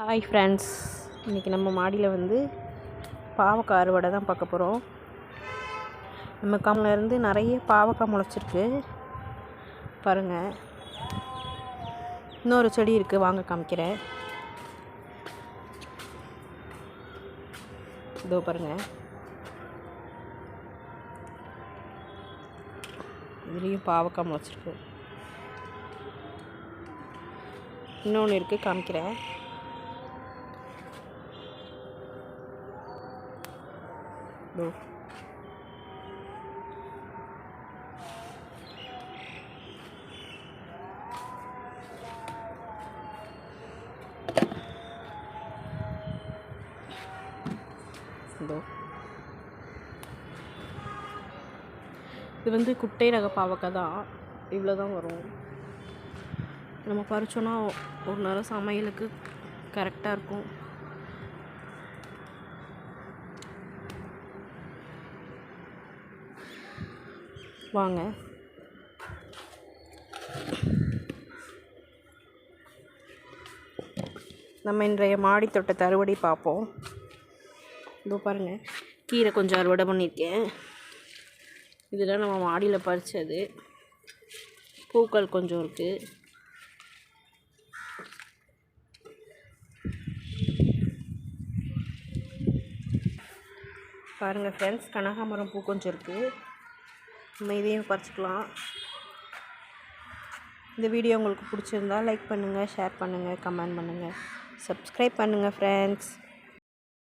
Hi friends இன்றைக்கி நம்ம மாடியில் வந்து பாவக்காய் அறுவடை தான் பார்க்க போகிறோம் நம்ம கம்மில் நிறைய பாவக்காய் முளைச்சிருக்கு. பாருங்கள் இன்னொரு செடி இருக்குது வாங்க காமிக்கிறேன். இதோ பாருங்கள் இதுலேயும் பாவக்காய் முளைச்சிருக்கு. இன்னொன்று இருக்குது காமிக்கிறேன். No. இதோ இது வந்து குட்டை ரக பாவக்காய் தான். இவ்வளோ தான் வரும். நம்ம பறிச்சோன்னா ஒரு நேரம் சமையலுக்கு கரெக்டாக இருக்கும். வாங்க. நம்ம இன்றைய மாடி தோட்டத்தை அறுவடை பார்ப்போம். இதோ பாருங்கள் கீரை கொஞ்சம் அறுவடை பண்ணியிருக்கேன். இதெல்லாம் நம்ம மாடியில் பறித்தது. பூக்கள் கொஞ்சம் இருக்குது பாருங்கள் ஃப்ரெண்ட்ஸ் கனகாமரம் பூ கொஞ்சம் இருக்குது நம்ம இதையும் குறைச்சிக்கலாம். இந்த வீடியோ உங்களுக்கு பிடிச்சிருந்தா லைக் பண்ணுங்கள் ஷேர் பண்ணுங்கள் கமெண்ட் பண்ணுங்கள் சப்ஸ்கிரைப் பண்ணுங்கள் ஃப்ரெண்ட்ஸ்